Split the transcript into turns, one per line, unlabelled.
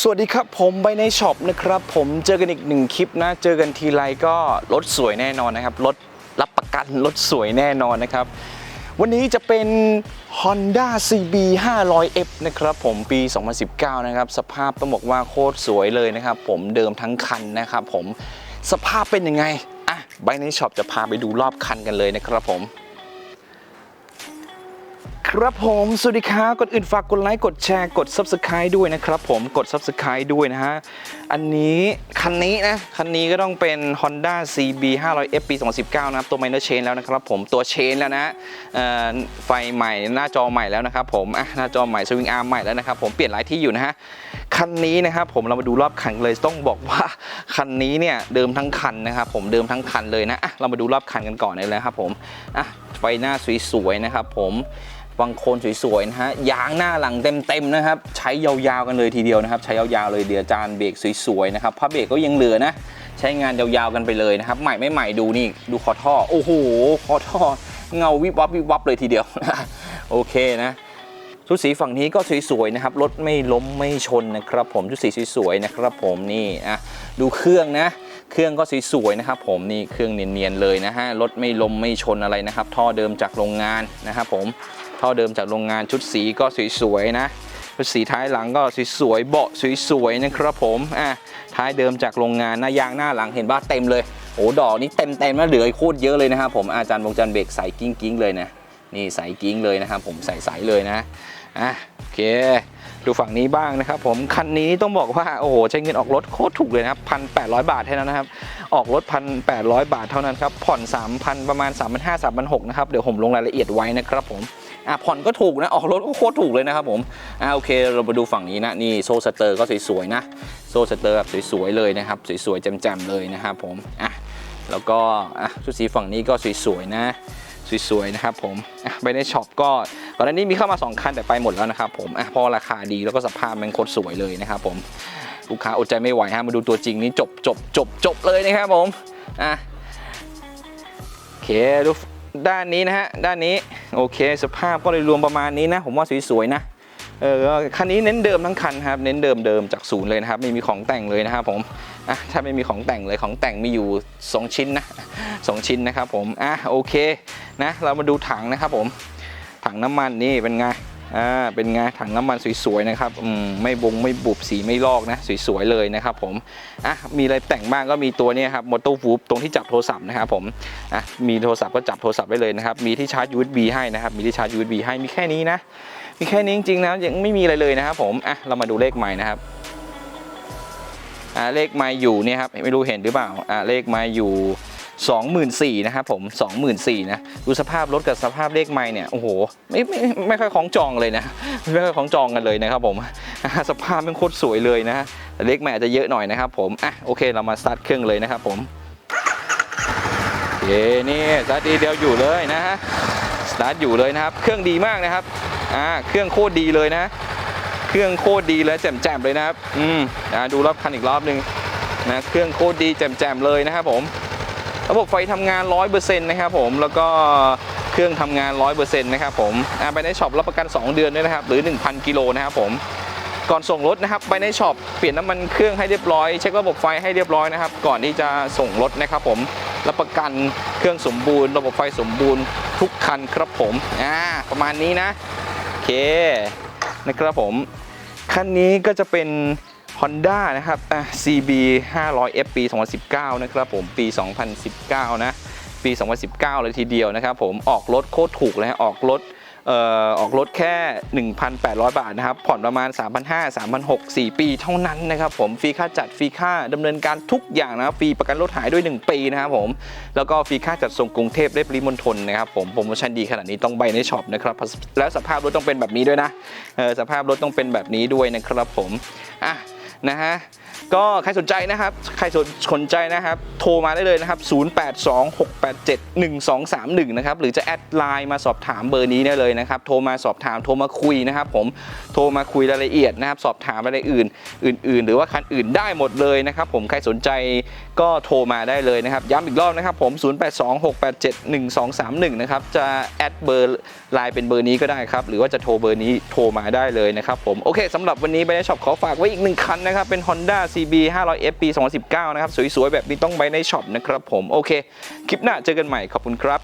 สวัสดีครับผมไปในช็อปนะครับ ผมเจอกันอีกหนึ่งคลิปนะ เจอกันทีไรก็รถสวยแน่นอนนะครับรถรับประกันรถสวยแน่นอนนะครับ วันนี้จะเป็น Honda CB 500F นะครับผมปี 2019 นะครับ สภาพต้องบอกว่าโคตรสวยเลยนะครับผมเดิมทั้งคันนะครับผมสภาพเป็นยังไงอะไปในช็อปจะพาไปดูรอบคันกันเลยนะครับผม ครับผมสวัสดีครับก่อนอื่นฝากกดไลค์กดแชร์กด Subscribe ด้วยนะครับผมกด Subscribe ด้วยนะฮะ อันนี้คันนี้นะ คันนี้ก็ต้องเป็น Honda CB 500F ปี 2019 นะครับ ตัว Minor Chain แล้วนะครับผมตัวเชนแล้วนะไฟใหม่หน้าจอใหม่แล้วนะครับผมอะหน้าจอใหม่สวิงอาร์มใหม่แล้วนะครับผมเปลี่ยนหลายที่อยู่นะฮะคันนี้นะครับผมเรามาดูรอบคันกันเลยต้องบอกว่าคันนี้เนี่ยเดิมทั้งคันนะครับผมเดิมทั้งคันเลยนะอะเรามาดูรอบคันกันก่อนเลยนะครับผมอะไฟหน้าสวยๆนะครับผม บางโคนสวยๆนะฮะยางหน้าหลังเต็มๆนะครับใช้ยาวๆกันเลยทีเดียวนะครับ ใช้ยาวๆเลยเดียวจานเบรกสวยๆนะครับผ้าเบรกก็ยังเหลือนะใช้งานยาวๆกันไปเลยนะครับ ใหม่ไม่ใหม่ดูนี่ดูคอท่อ โอ้โหคอท่อเงาวิบวับวิบวับเลยทีเดียวโอเคนะชุดสีฝั่งนี้ก็สวยๆนะครับรถไม่ล้มไม่ชนนะครับผมชุดสีสวยๆนะครับผมนี่อะดูเครื่องนะ เครื่องก็สวยๆนะครับผมนี่เครื่องเนียนๆเลยนะฮะรถไม่ล้มไม่ชนอะไรนะครับ ท่อเดิมจากโรงงานนะครับผม ท่อเดิมจากโรงงานชุดสีก็สวยๆนะชุดสีท้ายหลังก็สวยๆเบาะสวยๆนะครับผมอะท้ายเดิมจากโรงงานหน้ายางหน้าหลังเห็นบ้าเต็มเลยโอ้ดอกนี้เต็มเต็มๆแล้วเหลืออีกโคตรเยอะเลยนะครับผมอาจารย์วงจันทร์เบรกใส่กิ้งกิ้งเลยนะนี่ใส่กิ้งเลยนะครับผมใส่ใสเลยนะอะโอเค ดูฝั่งนี้บ้างนะครับผมคันนี้ต้องบอกว่าโอ้โหใช้เงินออกรถโคตรถูกเลยนะครับพันแปดร้อยบาทเท่านั้นนะครับออกรถพันแปดร้อยบาทเท่านั้นครับผ่อนสามพันประมาณ3ามพันห้าสามพันหกนะครับเดี๋ยวผมลงรายละเอียดไว้นะครับผม อะผ่อนก็ถูกนะ ออกรถก็โคตรถูกเลยนะครับผมอะโอเคเรามาดูฝั่งนี้นะนี่โซ่สเตอร์ก็สวยๆนะโซ่สเตอร์แบบสวยๆเลยนะครับสวยๆแจ่มๆเลยนะครับผมอะแล้วก็อะชุดสีฝั่งนี้ก็สวยๆนะสวยๆนะครับผมไปในช็อปก็ก่อนหน้านี้มีเข้ามา 2 คันแต่ไปหมดแล้วนะครับผมอะเพราะราคาดีแล้วก็สภาพมันโคตรสวยเลยนะครับผมลูกค้าอดใจไม่ไหวฮะมาดูตัวจริงนี่จบจบจบจบเลยนะครับผมอะโอเคดูด้านนี้นะฮะด้านนี้ โอเค สภาพก็เลยรวมประมาณนี้นะ ผมว่าสวยๆนะเออคันนี้เน้นเดิมทั้งคันครับ เน้นเดิมเดิมจากศูนย์เลยนะครับ ไม่มีของแต่งเลยนะครับผมอะถ้าไม่มีของแต่งเลยของแต่งมีอยู่ 2 ชิ้นนะสองชิ้นนะครับผม อะโอเคนะ เรามาดูถังนะครับผม ถังน้ำมันนี่เป็นไง อ่าเป็นไงถังน้ำมันสวยๆนะครับอืมไม่บงไม่บุบสีไม่ลอกนะสวยๆเลยนะครับผมอะมีอะไรแต่งบ้างก็มีตัวนี้ครับมอเตอร์วูฟตรงที่จับโทรศัพท์นะครับผมอะมีโทรศัพท์ก็จับโทรศัพท์ได้เลยนะครับมีที่ชาร์จ USB ให้นะครับมีที่ชาร์จ USB ให้มีแค่นี้นะมีแค่นี้จริงๆนะยังไม่มีอะไรเลยนะครับผมอะเรามาดูเลขใหม่นะครับอ่าเลขไม้อยู่เนี่ยครับไม่รู้เห็นหรือเปล่าอ่าเลขไม้อยู่ 24,000นะครับผม24,000นะดูสภาพรถกับสภาพเลขไม้เนี่ยโอ้โหไม่ไม่ไม่ไม่ค่อยของจองเลยนะไม่ค่อยของจองกันเลยนะครับผมสภาพมันโคตรสวยเลยนะแต่เลขไม้อาจจะเยอะหน่อยนะครับผมอะโอเคเรามาสตาร์ทเครื่องเลยนะครับผมโอเคนี่สตาร์ทดีเดียวอยู่เลยนะฮะสตาร์ทอยู่เลยนะครับ เครื่องดีมากนะครับอ่าเครื่องโคตรดีเลยนะ เครื่องโคตรดีเลยแจ่มๆเลยนะครับ อืมอ่าดูรอบคันอีกรอบหนึ่งนะเครื่องโคตรดีแจ่มๆเลยนะครับผม ระบบไฟทำงาน 100%นะครับผมแล้วก็เครื่องทำงาน 100%นะครับผมไปในช็อปรับประกัน 2 เดือนด้วยนะครับหรือ 1,000 กิโลนะครับผมก่อนส่งรถนะครับไปในช็อปเปลี่ยนน้ำมันเครื่องให้เรียบร้อยเช็คระบบไฟให้เรียบร้อยนะครับ ก่อนที่จะส่งรถนะครับ ผมรับประกันเครื่องสมบูรณ์ ระบบไฟสมบูรณ์ทุกคันครับผมอ่าประมาณนี้นะโอเคนะครับผมคันนี้ก็จะเป็น Honda นะครับอะ CB 500F ปี 2019 นะครับผม ปี 2019 นะ ปี 2019 เลยทีเดียวนะครับผมออกรถโคตรถูกเลยฮะออกรถเอ่อออกรถแค่ 1,800 บาทนะครับ ผ่อนประมาณ 3,500 3,600 4 ปีเท่านั้นนะครับผม ฟรีค่าจัด ฟรีค่าดำเนินการทุกอย่างนะครับ ฟรีประกันรถหายด้วย 1 ปีนะครับผม แล้วก็ฟรีค่าจัดส่งกรุงเทพได้ปริมณฑลนะครับผม โปรโมชั่นดีขนาดนี้ต้องไปในช็อปนะครับ แล้วสภาพรถต้องเป็นแบบนี้ด้วยนะเออสภาพรถต้องเป็นแบบนี้ด้วยนะครับผม อะ นะฮะก็ใครสนใจนะครับ ใครสนใจนะครับ โทรมาได้เลยนะครับ 0826871231 นะครับ หรือจะแอดไลน์มาสอบถามเบอร์นี้ได้เลยนะครับ โทรมาสอบถาม โทรมาคุยนะครับผม โทรมาคุยรายละเอียดนะครับ สอบถามรายละเอียดอื่นอื่น ๆ หรือว่าคันอื่นได้หมดเลยนะครับผม ใครสนใจก็โทรมาได้เลยนะครับ ย้ำอีกรอบนะครับผม 0826871231 นะครับ จะแอดเบอร์ไลน์เป็นเบอร์นี้ก็ได้ครับ หรือว่าจะโทรเบอร์นี้โทรมาได้เลยนะครับผม โอเคสำหรับวันนี้ไบในช็อปขอฝากไว้อีกหนึ่งคันนะครับ เป็น Honda CB 500F ปี 2019 นะครับ สวยๆ แบบนี้ต้องไปในช็อปนะครับผม โอเค คลิปหน้าเจอกันใหม่ ขอบคุณครับ